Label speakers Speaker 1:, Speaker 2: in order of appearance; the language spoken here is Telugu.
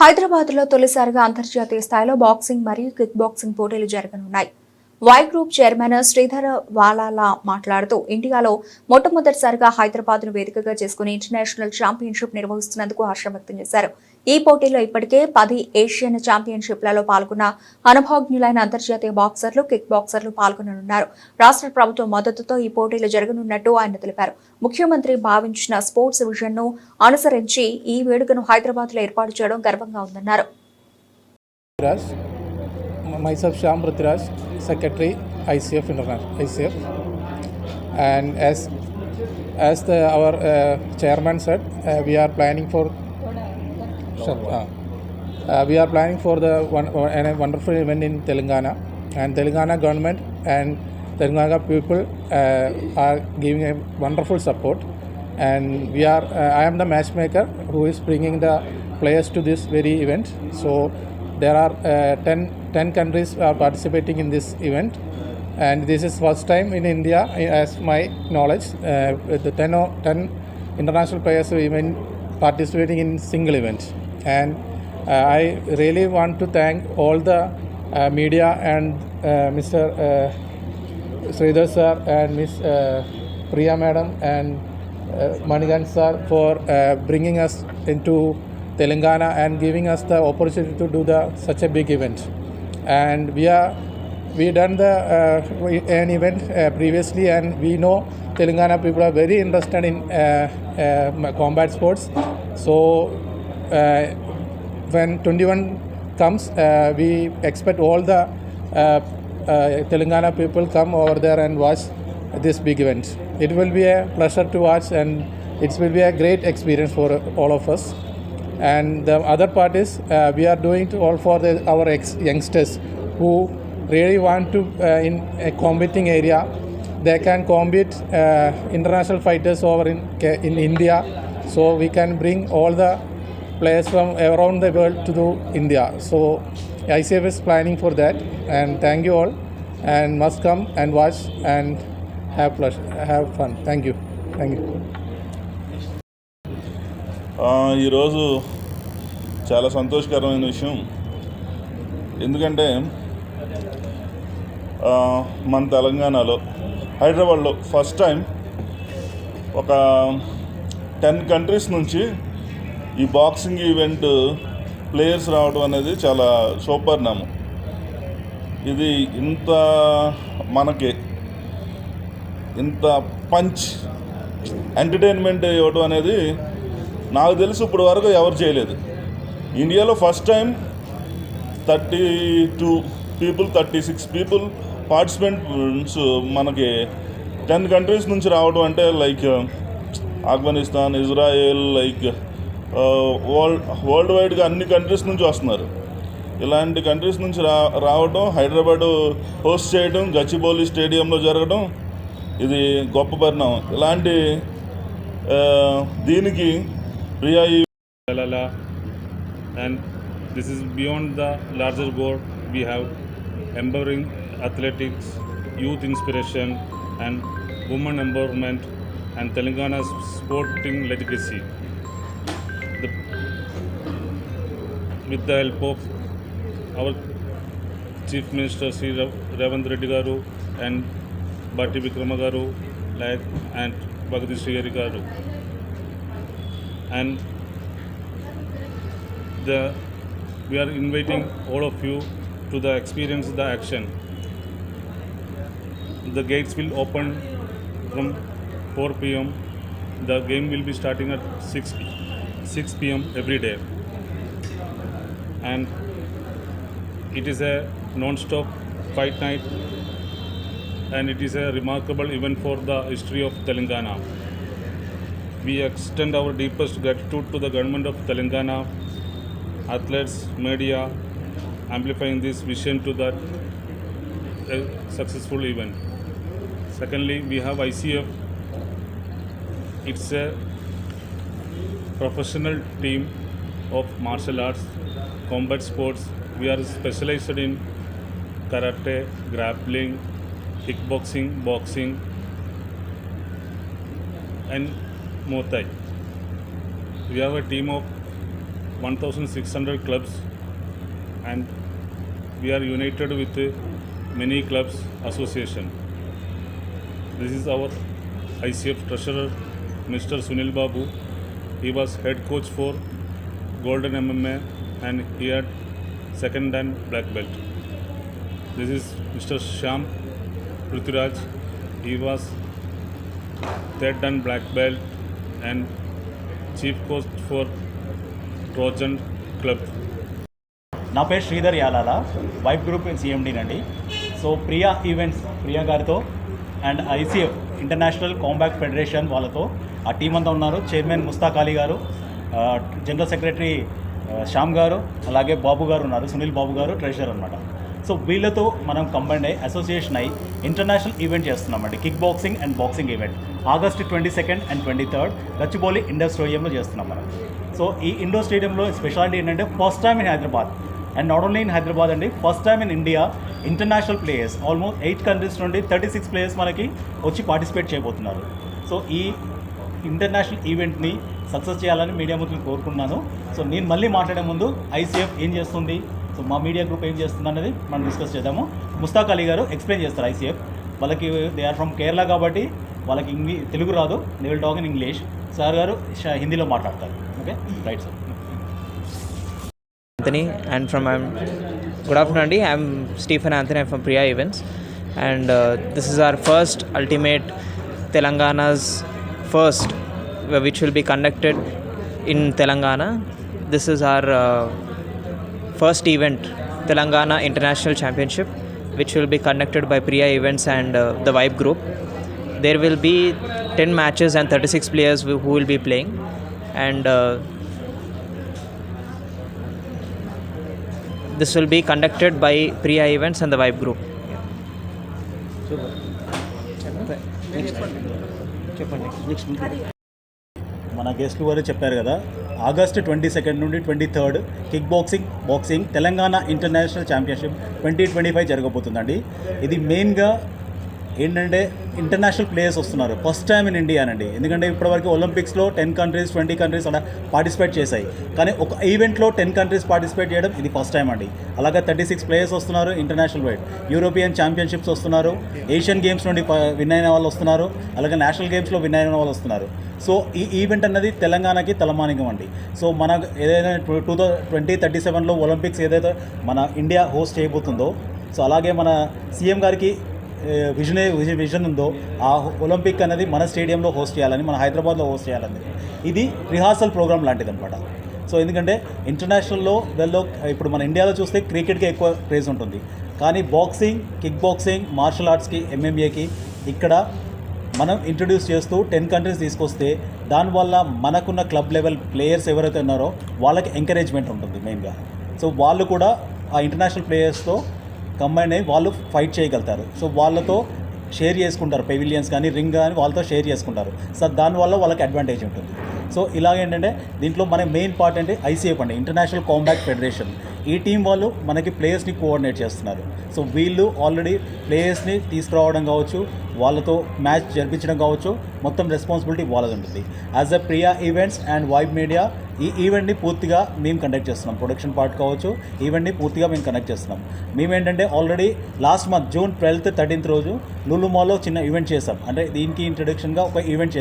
Speaker 1: హైదరాబాద్లో తొలిసారిగా అంతర్జాతీయ స్థాయిలో బాక్సింగ్ మరియు కిక్ బాక్సింగ్ పోటీలు జరగనున్నాయి. Y group chairman Sridhar Valala మాట్లాడుతూ ఇండియాలో మొట్టమొదటిసారిగా హైదరాబాద్ను వేదికగా చేసుకుని ఇంటర్నేషనల్ ఛాంపియన్షిప్ నిర్వహిస్తున్నందుకు హర్షం వ్యక్తం చేశారు. ఈ పోటీలో ఇప్పటికే పది ఏషియన్ ఛాంపియన్షిప్లలో పాల్గొన్న అనుభవజ్ఞులైన అంతర్జాతీయ బాక్సర్లు కిక్ బాక్సర్లు పాల్గొననున్నారు రాష్ట్ర ప్రభుత్వం మద్దతుతో ఈ పోటీలు జరగనున్నట్టు ఆయన తెలిపారు ముఖ్యమంత్రి భావించిన స్పోర్ట్స్ విజన్ను అనుసరించి ఈ వేడుకను హైదరాబాద్లో ఏర్పాటు చేయడం గర్వంగా ఉందన్నారు
Speaker 2: Prithviraj. Myself Shyam Prithviraj, Secretary ICF International ICF. And as as the, our uh, chairman said, uh, we are planning for Shut- uh, uh, we are planning for the one, uh, a wonderful event in Telangana, and Telangana government and Telangana people uh, are giving a wonderful support. And we are, uh, I am the matchmaker who is bringing the players to this very event. So there are uh, 10, 10 countries are participating in this event, and this is first time in India, as my knowledge, uh, with the 10, o- 10 international players even participating in single event. And uh, I really want to thank all the uh, media and uh, Mr. Uh, Sridhar sir and Miss uh, Priya madam and uh, Manigan sir for uh, bringing us into Telangana and giving us the opportunity to do the such a big event. And we are we done the uh, an event uh, previously and we know Telangana people are very interested in uh, uh, combat sports. So when 21 comes, uh, we expect all the uh, uh, Telangana people come over there and watch this big event. It will be a pleasure to watch and it will be a great experience for all of us. And the other part is uh, we are doing it all for the, our youngsters who really want to uh, in a combating area. They can combat uh, international fighters over in in India. So we can bring all the players from around the world to do India. So ICF is planning for that, and thank you all, and must come and watch and have pleasure, have fun. Thank you, thank you.
Speaker 3: ఈరోజు చాలా సంతోషకరమైన విషయం ఎందుకంటే మన తెలంగాణలో హైదరాబాద్లో ఫస్ట్ టైం ఒక టెన్ కంట్రీస్ నుంచి ఈ బాక్సింగ్ ఈవెంట్ ప్లేయర్స్ రావడం అనేది చాలా సూపర్నామం ఇది ఇంత మనకి ఇంత పంచ్ ఎంటర్టైన్మెంట్ ఇవ్వడం అనేది నాకు తెలిసి ఇప్పుడు వరకు ఎవరు చేయలేదు. ఇండియాలో first time thirty two people thirty six people participants మనకి టెన్ కంట్రీస్ నుంచి రావడం అంటే like Afghanistan Israel like world world వైడ్గా అన్ని కంట్రీస్ నుంచి వస్తున్నారు. ఇలాంటి కంట్రీస్ నుంచి రా రావడం హైదరాబాద్ హోస్ట్ చేయడం గచ్చిబౌలి స్టేడియంలో జరగడం ఇది గొప్ప పరిణామం. ఇలాంటి దీనికి Priya
Speaker 4: and this is beyond the larger board we have empowering athletics youth inspiration and women empowerment and Telangana sporting legacy with the help of our chief minister Sri Rav- Ravand Reddy garu and Bhatti Vikrama garu and Bhagati Sri garu and the we are inviting all of you to the experience the action. The gates will open from 4 pm the game will be starting at 6 6 pm every day and it is a non-stop fight night and it is a remarkable event for the history of telangana we extend our deepest gratitude to the government of telangana athletes, media, amplifying this vision to that successful event. Secondly, we have ICF. It's a professional team of martial arts, combat sports. We are specialized in karate, grappling, kickboxing, boxing, and Muay Thai. We have a team of 1,600 clubs, and we are united with many clubs association. This is our ICF treasurer, Mr. Sunil Babu. He was head coach for Golden MMA and year second second black belt this This mister Mr. Prithviraj Prithviraj. He was third dan black belt chief coach for Trojan club
Speaker 5: నా పేరు శ్రీధర్ యాలాల వైఫ్ గ్రూప్ సిఎండినండి సో ప్రియా ఈవెంట్స్ ప్రియా గారితో and ICF international combat federation వాళ్ళతో ఆ టీం అంతా ఉన్నారు చైర్మన్ ముస్తాక్ అలీ గారు జనరల్ సెక్రటరీ శ్యామ్ గారు అలాగే బాబు గారు ఉన్నారు సునీల్ బాబు గారు ట్రెజరర్ అనమాట సో వీళ్ళతో మనం కంబైన్ అయ్యి అసోసియేషన్ అయ్యి ఇంటర్నేషనల్ ఈవెంట్ చేస్తున్నామండి. Kick boxing and boxing event August twenty second and twenty third Gachibowli indoor స్టేడియంలో చేస్తున్నాం మనం. సో ఈ ఇండోర్ స్టేడియంలో స్పెషాలిటీ ఏంటంటే first time in Hyderabad and not only in Hyderabad అండి first time in India international players almost eight countries నుండి థర్టీ సిక్స్ ప్లేయర్స్ మనకి వచ్చి పార్టిసిపేట్ చేయబోతున్నారు. సో ఈ ఇంటర్నేషనల్ ఈవెంట్ని సక్సెస్ చేయాలని మీడియా మిత్రులు కోరుకున్నాను సో నేను మళ్ళీ మాట్లాడే ముందు ఐసీఎఫ్ ఏం చేస్తుంది సో మా మీడియా గ్రూప్ ఏం చేస్తుంది అనేది మనం డిస్కస్ చేద్దాము ముస్తాక్ అలీ గారు ఎక్స్ప్లెయిన్ చేస్తారు ఐసీఎఫ్ వాళ్ళకి దే ఆర్ ఫ్రమ్ కేరళ కాబట్టి వాళ్ళకి ఇంగ్లీ తెలుగు రాదు they will talk in English sir గారు ష- హిందీలో మాట్లాడతారు okay right sir
Speaker 6: Anthony and from I'm good afternoon Andy I'm Stephen Anthony I'm from Priya Events and uh, this is our first ultimate Telangana's first uh, which will be conducted in Telangana this is our uh, first event Telangana International Championship which will be conducted by Priya Events and uh, the Vibe Group. There will be 10 matches and 36 players who will be playing. And uh, this will be conducted by Priya Events and the Vibe Group.
Speaker 5: నా గెస్ట్లు వారు చెప్పారు కదా. ఆగస్ట్ ట్వంటీ సెకండ్ నుండి twenty third kick boxing boxing Telangana international championship twenty twenty five జరగబోతుందండి. ఇది మెయిన్గా ఏంటంటే ఇంటర్నేషనల్ ప్లేయర్స్ వస్తున్నారు. ఫస్ట్ టైం ఇన్ ఇండియా అండి ఎందుకంటే ఇప్పటివరకు ఒలింపిక్స్లో టెన్ కంట్రీస్ ట్వంటీ కంట్రీస్ అలా పార్టిసిపేట్ చేశాయి. కానీ ఒక ఈవెంట్లో టెన్ కంట్రీస్ పార్టిసిపేట్ చేయడం ఇది ఫస్ట్ టైం అండి. అలాగే థర్టీ సిక్స్ ప్లేయర్స్ వస్తున్నారు ఇంటర్నేషనల్ వైడ్ యూరోపియన్ ఛాంపియన్షిప్స్ వస్తున్నారు. ఏషియన్ గేమ్స్ నుండి విన్ అయిన వాళ్ళు వస్తున్నారు. అలాగే నేషనల్ గేమ్స్లో విన్ అయిన వాళ్ళు వస్తున్నారు. సో ఈ ఈవెంట్ అన్నది తెలంగాణకి తలమానికం అండి. సో మన ఏదైనా టూ ట్వంటీ థర్టీ సెవెన్లో ఒలింపిక్స్ ఏదైతే మన ఇండియా హోస్ట్ చేయబోతుందో సో అలాగే మన సీఎం గారికి విజన్ విజన్ ఉందో ఆ ఒలింపిక్ అనేది మన స్టేడియంలో హోస్ట్ చేయాలని మన హైదరాబాద్లో హోస్ట్ చేయాలని. ఇది రిహార్సల్ ప్రోగ్రామ్ లాంటిది అనమాట సో ఎందుకంటే ఇంటర్నేషనల్లో వెళ్ళో ఇప్పుడు మన ఇండియాలో చూస్తే క్రికెట్కి ఎక్కువ క్రేజ్ ఉంటుంది. కానీ బాక్సింగ్ కిక్ బాక్సింగ్ మార్షల్ ఆర్ట్స్కి ఎంఎంఏకి ఇక్కడ మనం ఇంట్రడ్యూస్ చేస్తూ టెన్ కంట్రీస్ తీసుకొస్తే దానివల్ల మనకున్న క్లబ్ లెవెల్ ప్లేయర్స్ ఎవరైతే ఉన్నారో వాళ్ళకి ఎంకరేజ్మెంట్ ఉంటుంది మెయిన్గా. సో వాళ్ళు కూడా ఆ ఇంటర్నేషనల్ ప్లేయర్స్తో కంబైన్ అయ్యి వాళ్ళు ఫైట్ చేయగలుగుతారు. సో వాళ్ళతో షేర్ చేసుకుంటారు. పెవిలియన్స్ కానీ రింగ్ కానీ వాళ్ళతో షేర్ చేసుకుంటారు. సో దానివల్ల వాళ్ళకి అడ్వాంటేజ్ ఉంటుంది. సో ఇలాగేంటంటే దీంట్లో మన మెయిన్ పార్ట్ అంటే ఐసీఎఫ్ అండి ఇంటర్నేషనల్ కాంబాక్ట్ ఫెడరేషన్ ఈ టీం వాళ్ళు మనకి ప్లేయర్స్ని కోఆర్డినేట్ చేస్తున్నారు. సో వీళ్ళు ఆల్రెడీ ప్లేయర్స్ని తీసుకురావడం కావచ్చు వాళ్ళతో మ్యాచ్ జరిపించడం కావచ్చు మొత్తం రెస్పాన్సిబిలిటీ వాళ్ళది ఉంటుంది. As uh Priya events and vibe media ఈ ఈవెంట్ని పూర్తిగా మేము కండక్ట్ చేస్తున్నాం. ప్రొడక్షన్ పార్ట్ కావచ్చు ఈవెంట్ని పూర్తిగా మేము కండక్ట్ చేస్తున్నాం. మేము ఏంటంటే already last month June twelfth thirteenth రోజు లులుమాలో చిన్న ఈవెంట్ చేశాం. అంటే దీనికి ఇంట్రడక్షన్గా ఒక ఈవెంట్ చేశాం.